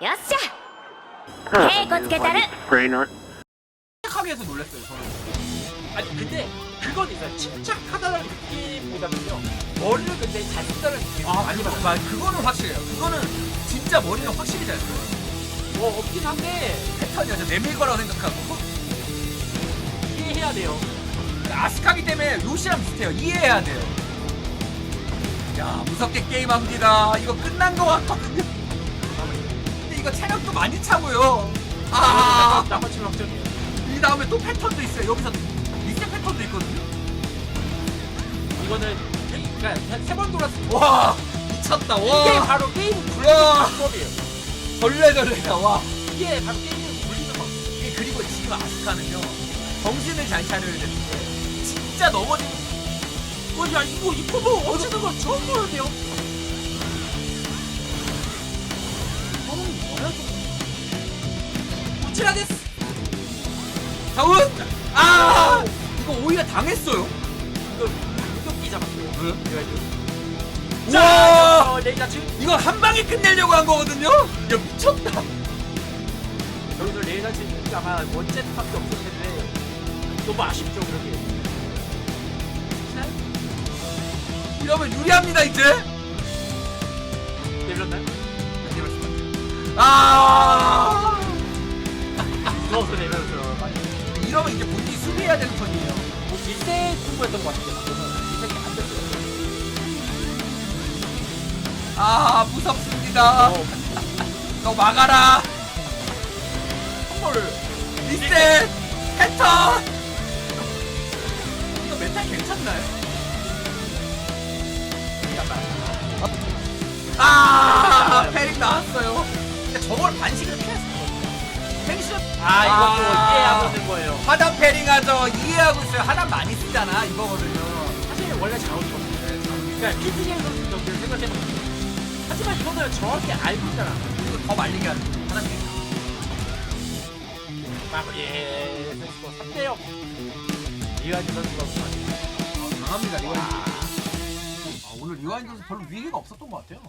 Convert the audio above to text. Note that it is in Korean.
よっしゃ稽古つけたる Brain art. 착하게 해서 놀랐어요 저는 아니 근데 그건 있어요. 침착하다는 느낌보다는요. 머리를 근데 잘 쓴다는 느낌이 아 많이 그거, 받아요. 아, 그거는 확실해요 그거는 진짜 머리는 확실히 잘 써요 뭐 없긴 한데 패턴이야 저 내밀 거라고 생각하고 이해해야 돼요. 아스카기 때문에 루시랑 비슷해요 이해해야 돼요 야 무섭게 게임합니다. 이거 끝난 거 같거든요. 근데 이거 체력도 많이 차고요. 아이 나머지는 확정이에요. 다음에 또 패턴도 있어요. 여기서 리셋 패턴도 있거든요. 이거는 그러니까 세번 돌았을 때. 와 미쳤다. 이게 와 바로 게임 굴리는. 방법이에요. 벌레벌레다 와. 이게 바로 게임을 굴리는 방법. 이게 그리고 지금 아스카는요 정신을 잘 차려야 되는데 진짜 넘어지는 어, 야 이거 이거 뭐 어쩌는 걸 처음 보는데요? 이거는 뭐야 좀 우치라데스 다운 아 이거 오히려 당했어요 이거 무섭게 잡았어요. 응? 이거 이거. 와 자, 어, 레이나츠 이거 한 방에 끝내려고 한 거거든요 야 미쳤다 여기서 레이나츠 아마 원제밖에 없을 텐데 너무 아쉽죠 그렇게. 이러면 유리합니다 이제. 내렸나요? 아 무서워서 내면서 많이. 이러면 이제 본인이 수비해야 되는 턴이에요. 뭐 밀대 승부였던 것 같은데 방금은. 안 됐어요. 아 무섭습니다. 어, 너 막아라. 선물 리셋. 패턴. 이거 멘탈 괜찮나요? 피했어 펜션 아 이것도 아. 이해하고 있는 거예요. 하단 패링 하죠 이해하고 있어요 하단 많이 쓰잖아 이거거든요 사실 원래 잘하거든요. 그러니까 피트니엘 선수 경기를 생각해보면 하지만 이거는 정확히 알고 있잖아. 이거 더 말리게 하는 하단 패링 마무리 예, 선수가 3대 0. 이하진 선수가 우승하죠. 아, 강합니다 리와인 아, 오늘 리와인 선수 별로 위기가 없었던 것 같아요